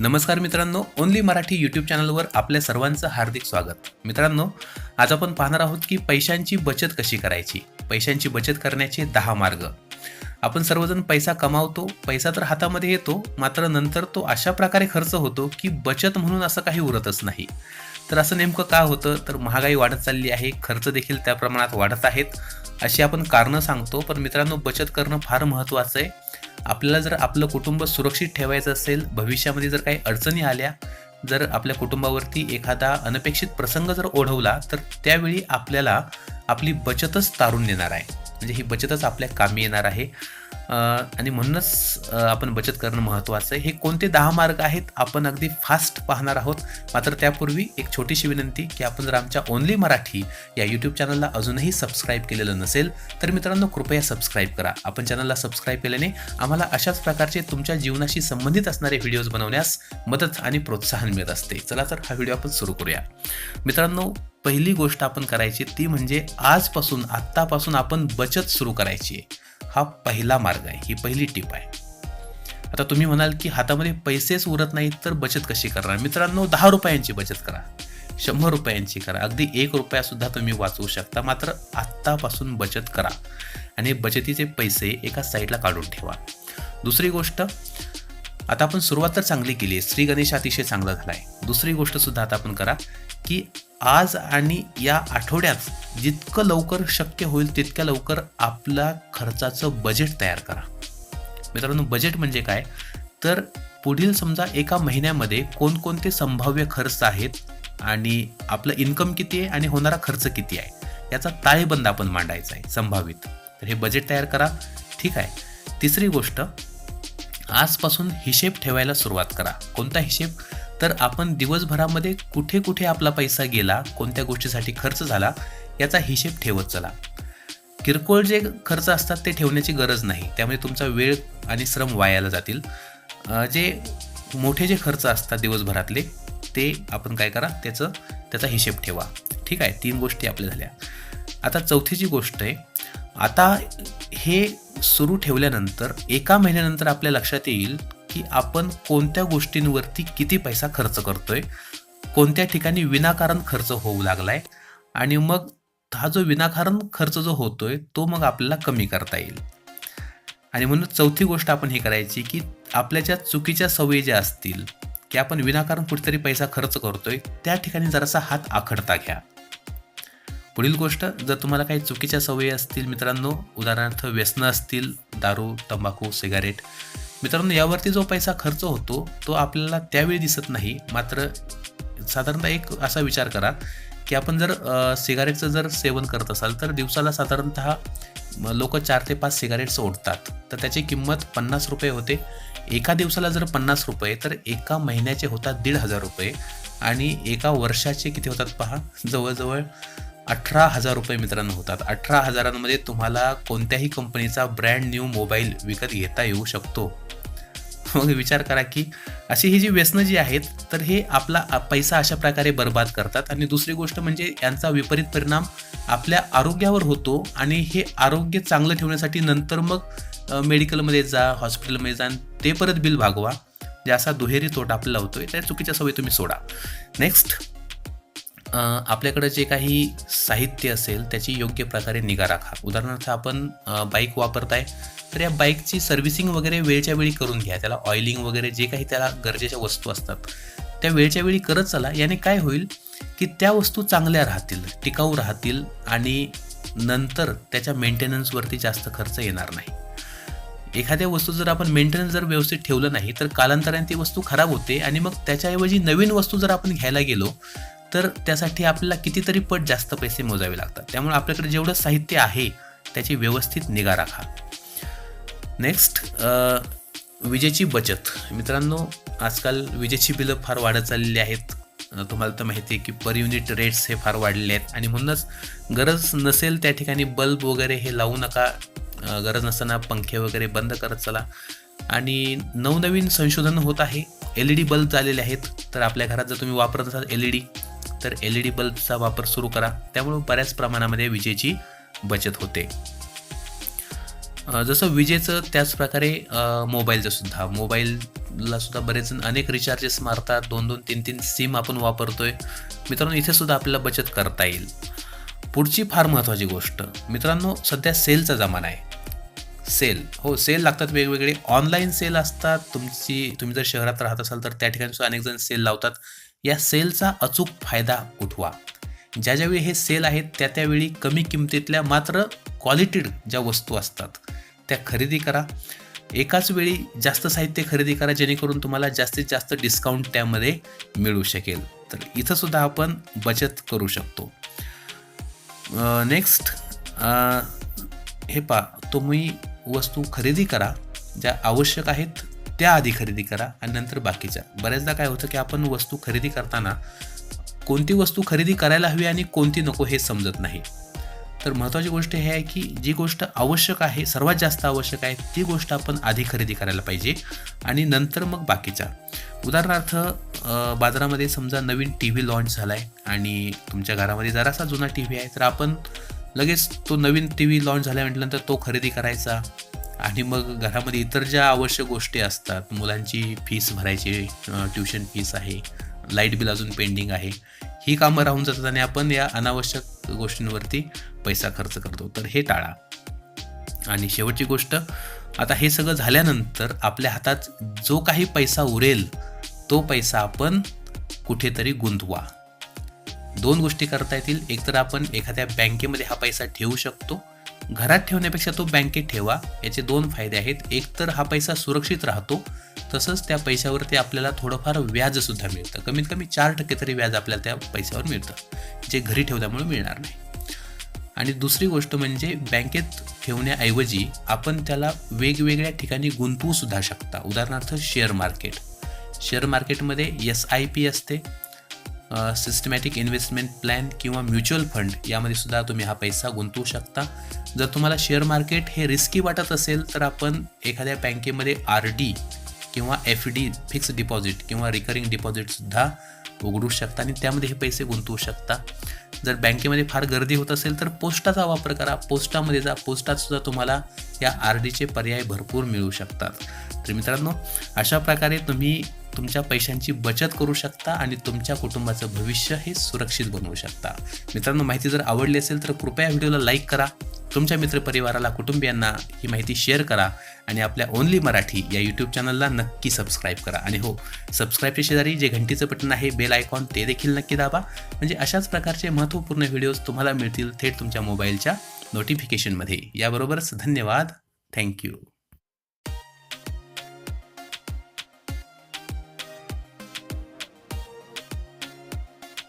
नमस्कार मित्रांनो only Marathi YouTube चॅनलवर आपल्या सर्वांचं हार्दिक स्वागत. मित्रांनो आज आपण पाहणार आहोत की पैशांची बचत कशी करायची? पैशांची बचत करण्याचे दहा मार्ग. आपण सर्वजण पैसा कमावतो पैसा तर हातामध्ये येतो मात्र नंतर तो अशा प्रकारे खर्च होतो की बचत म्हणून असं काही उरतच नाही. तर असं नेमकं का होतं? तर महागाई वाढत चालली आहे खर्च देखील त्या प्रमाणात वाढत आहेत अशी आपण कारणं सांगतो. पण मित्रांनो बचत करणं फार महत्त्वाचं आहे. आपल्याला जर आपलं कुटुंब सुरक्षित ठेवायचं असेल भविष्यामध्ये जर काही अडचणी आल्या जर आपल्या कुटुंबावरती एखादा अनपेक्षित प्रसंग जर ओढवला तर त्यावेळी आपल्याला आपली बचतच तारून देणार आहे. म्हणजे ही बचतच आपल्या कामी येणार आहे. आणि म्हणूनच आपण बचत करणं महत्त्वाचं आहे. हे कोणते दहा मार्ग आहेत आपण अगदी फास्ट पाहणार आहोत. मात्र त्यापूर्वी एक छोटीशी विनंती की आपण जर आमच्या ओनली मराठी या यूट्यूब चॅनलला अजूनही सबस्क्राईब केलेलं नसेल तर मित्रांनो कृपया सबस्क्राईब करा. आपण चॅनलला सबस्क्राईब केल्याने आम्हाला अशाच प्रकारचे तुमच्या जीवनाशी संबंधित असणारे व्हिडिओज बनवण्यास मदत आणि प्रोत्साहन मिळत असते. चला तर हा व्हिडिओ आपण सुरू करूया. मित्रांनो पहिली गोष्ट आपण करायची ती म्हणजे आजपासून आत्तापासून आपण बचत सुरू करायची आहे. हा पहिला मार्ग आहे ही पहिली टीप आहे. आता तुम्ही म्हणाल की हातामध्ये पैसेच उरत नाहीत तर बचत कशी करणार? मित्रांनो दहा रुपयांची बचत करा. शंभर रुपयांची करा. अगदी एक रुपयासुद्धा तुम्ही वाचवू शकता मात्र आत्तापासून बचत करा. आणि बचतीचे पैसे एका साईडला काढून ठेवा. दुसरी गोष्ट आता आपण सुरुवात तर चांगली केली आहे. श्री गणेश अतिशय चांगला झाला आहे दुसरी गोष्टसुद्धा आता आपण करा. की आज आणि या आठवड्यात जितकं लवकर शक्य होईल तितक्या लवकर आपला खर्चाचं बजेट तयार करा. मित्रांनो बजेट म्हणजे काय? तर पुढील समजा एका महिन्यामध्ये कोणकोणते संभाव्य खर्च आहेत आणि आपलं इन्कम किती आहे आणि होणारा खर्च किती आहे याचा ताळेबंद आपण मांडायचा आहे संभावित. तर हे बजेट तयार करा. ठीक आहे? तिसरी गोष्ट आजपासून हिशेब ठेवायला सुरुवात करा. कोणता हिशेब? तर आपण दिवसभरामध्ये कुठे कुठे आपला पैसा गेला कोणत्या गोष्टीसाठी खर्च झाला याचा हिशेब ठेवत चला. किरकोळ जे खर्च असतात ते ठेवण्याची गरज नाही. त्यामुळे तुमचा वेळ आणि श्रम वायाला जातील. जे मोठे जे खर्च असतात दिवसभरातले ते आपण काय करा त्याचं त्याचा हिशेब ठेवा. ठीक आहे? तीन गोष्टी आपल्या झाल्या. आता चौथीची गोष्ट आहे आता हे सुरू ठेवल्यानंतर एका महिन्यानंतर आपल्या लक्षात येईल की आपण कोणत्या गोष्टींवरती किती पैसा खर्च करतोय कोणत्या ठिकाणी विनाकारण खर्च होऊ लागलाय आणि मग हा जो विनाकारण खर्च जो होतोय तो मग आपल्याला कमी करता येईल. आणि म्हणून चौथी गोष्ट आपण ही करायची की आपल्या ज्या चुकीच्या सवयी ज्या असतील की आपण विनाकारण कुठेतरी पैसा खर्च करतोय त्या ठिकाणी जरासा हात आखडता घ्या. पुढील गोष्ट जर तुम्हाला काही चुकीच्या सवयी असतील मित्रांनो उदाहरणार्थ व्यसनं असतील दारू तंबाखू सिगारेट मित्रांनो यावरती जो पैसा खर्च होतो तो आपल्याला त्यावेळी दिसत नाही. मात्र साधारणतः एक असा विचार करा की आपण जर सिगारेटचं जर सेवन करत असाल तर दिवसाला साधारणतः लोक चार ते पाच सिगारेट्स ओढतात. तर त्याची किंमत पन्नास रुपये होते. एका दिवसाला जर पन्नास रुपये तर एका महिन्याचे होतात दीड हजार रुपये. आणि एका वर्षाचे किती होतात पहा? जवळजवळ अठरा हजार रुपये मित्रांनो होतात. अठरा हजारांमध्ये तुम्हाला कोणत्याही कंपनीचा ब्रँड न्यू मोबाईल विकत घेता येऊ शकतो. मग विचार करा की अशी ही जी व्यसनं जी आहेत तर हे आपला पैसा अशा प्रकारे बर्बाद करतात. आणि दुसरी गोष्ट म्हणजे यांचा विपरीत परिणाम आपल्या आरोग्यावर होतो आणि हे आरोग्य चांगलं ठेवण्यासाठी नंतर मग मेडिकलमध्ये जा हॉस्पिटलमध्ये जा ते परत बिल भागवा. जे असा दुहेरी तोटा आपल्याला होतोय त्या चुकीच्या सवयी तुम्ही सोडा. नेक्स्ट. आपल्याकडे जे काही साहित्य असेल त्याची योग्य प्रकारे निगा राखा. उदाहरणार्थ आपण बाईक वापरताय तर या बाईकची सर्व्हिसिंग वगैरे वेळच्या वेळी करून घ्या. त्याला ऑइलिंग वगैरे जे काही त्याला गरजेच्या वस्तू असतात त्या वेळच्या वेळी करत चला. याने काय होईल की त्या वस्तू चांगल्या राहतील टिकाऊ राहतील आणि नंतर त्याच्या मेंटेनन्सवरती जास्त खर्च येणार नाही. एखाद्या वस्तू जर आपण मेंटेनन्स जर व्यवस्थित ठेवलं नाही तर कालांतराने ती वस्तू खराब होते आणि मग त्याच्याऐवजी नवीन वस्तू जर आपण घ्यायला गेलो तर त्यासाठी आपल्याला कितीतरी पट जास्त पैसे मोजावे लागतात. त्यामुळे आपल्याकडे जेवढं साहित्य आहे त्याची व्यवस्थित निगा राखा. नेक्स्ट विजेची बचत. मित्रांनो आजकाल विजेची बिलं फार वाढत चाललेली आहेत. तुम्हाला तर माहिती आहे की पर युनिट रेट्स हे फार वाढलेले आहेत. आणि म्हणूनच गरज नसेल त्या ठिकाणी बल्ब वगैरे हे लावू नका. गरज नसताना पंखे वगैरे बंद करत चला. आणि नवनवीन संशोधन होत आहे. एल ई डी बल्ब आलेले आहेत. तर आपल्या घरात जर तुम्ही वापरत असाल एल ई डी तर एल ई डी बल्बचा वापर सुरू करा. त्यामुळे बऱ्याच प्रमाणामध्ये विजेची बचत होते. जसं विजेचं त्याच प्रकारे अ, मोबाईलचं सुद्धा. मोबाईलला सुद्धा बरेच जण अनेक रिचार्जेस मारतात. दोन दोन तीन तीन सिम आपण वापरतोय. मित्रांनो इथे सुद्धा आपल्याला बचत करता येईल. पुढची फार महत्त्वाची गोष्ट. मित्रांनो सध्या सेलचा जमाना आहे. सेल. हो सेल लागतात वेगवेगळे. ऑनलाईन सेल असतात. तुमची तुम्ही जर शहरात राहत असाल तर त्या ठिकाणी सुद्धा अनेक जण सेल लावतात. या सेलचा अचूक फायदा उठवा. ज्या ज्यावेळी हे सेल आहेत त्या त्यावेळी कमी किमतीतल्या मात्र क्वालिटीड ज्या वस्तू असतात त्या खरेदी करा. एकाच वेळी जास्त साहित्य खरेदी करा जेणेकरून तुम्हाला जास्तीत जास्त डिस्काउंट त्यामध्ये मिळू शकेल. तर इथंसुद्धा आपण बचत करू शकतो. नेक्स्ट हे पा तुम्ही वस्तू खरेदी करा ज्या आवश्यक आहेत त्या आधी खरेदी करा आणि नंतर बाकीच्या. बऱ्याचदा काय होतं की आपण वस्तू खरेदी करताना कोणती वस्तू खरेदी करायला हवी आणि कोणती नको हे समजत नाही. तर महत्त्वाची गोष्ट हे आहे की जी गोष्ट आवश्यक आहे सर्वात जास्त आवश्यक आहे ती गोष्ट आपण आधी खरेदी करायला पाहिजे आणि नंतर मग बाकीच्या. उदाहरणार्थ बाजारामध्ये समजा नवीन टी व्ही लॉन्च झाला आहे आणि तुमच्या घरामध्ये जरासा जुना टी व्ही आहे तर आपण लगेच तो नवीन टी व्ही लॉन्च झाला म्हटल्यानंतर तो खरेदी करायचा. आणि मग घरामध्ये इतर ज्या आवश्यक गोष्टी असतात मुलांची फीस भरायची ट्युशन फीस आहे लाइट बिल अजून पेंडिंग आहे ही कामं राहून जातात आणि आपण या अनावश्यक गोष्टींवरती पैसा खर्च करतो. तर हे टाळा. आणि शेवटची गोष्ट आता हे सगळं झाल्यानंतर आपल्या हातात जो काही पैसा उरेल तो पैसा आपण कुठेतरी गुंतवा. दोन गोष्टी करता येतील. एकतर आपण एखाद्या बँकेमध्ये हा पैसा ठेवू शकतो घरात ठेवण्यापेक्षा तो बँकेत ठेवा याचे दोन फायदे आहेत. एक तर हा पैसा सुरक्षित राहतो तसंच त्या पैशावरती आपल्याला थोडंफार व्याजसुद्धा मिळतं. कमीत कमी चार टक्के तरी व्याज आपल्याला त्या पैशावर मिळतं जे घरी ठेवल्यामुळे मिळणार नाही. आणि दुसरी गोष्ट म्हणजे बँकेत ठेवण्याऐवजी आपण त्याला वेगवेगळ्या ठिकाणी गुंतवू सुद्धा शकता. उदाहरणार्थ शेअर मार्केट. शेअर मार्केटमध्ये एस आय पी असते सिस्टमॅटिक इन्व्हेस्टमेंट प्लॅन किंवा म्युच्युअल फंड यामध्ये सुद्धा तुम्ही हा पैसा गुंतवू शकता. जर तुम्हाला शेअर मार्केट हे रिस्की वाटत असेल तर आपण एखाद्या बँकेमध्ये आर डी किंवा एफ डी फिक्स डिपॉझिट किंवा रिकरिंग डिपॉझिटसुद्धा उघडू शकता आणि त्यामध्ये हे पैसे गुंतवू शकता. जर बँकेमध्ये फार गर्दी होत असेल तर पोस्टाचा वापर करा. पोस्टामध्ये जा पोस्टातसुद्धा तुम्हाला या आर डीचे पर्याय भरपूर मिळू शकतात. तर मित्रांनो अशा प्रकारे तुम्ही तुमच्या पैशांची बचत करू शकता आणि तुमच्या कुटुंबाचं भविष्य हे सुरक्षित बनवू शकता. मित्रांनो माहिती जर आवडली असेल तर कृपया व्हिडिओला लाईक करा. तुमच्या मित्रपरिवाराला कुटुंबियांना ही माहिती शेअर करा आणि आपल्या ओनली मराठी या यूट्यूब चॅनलला नक्की सबस्क्राईब करा. आणि हो सबस्क्राईबच्या शेजारी जे घंटीचं बटन आहे बेल आयकॉन ते देखील नक्की दाबा. म्हणजे अशाच प्रकारचे महत्त्वपूर्ण व्हिडिओज तुम्हाला मिळतील थेट तुमच्या मोबाईलच्या नोटिफिकेशनमध्ये याबरोबरच धन्यवाद. थँक्यू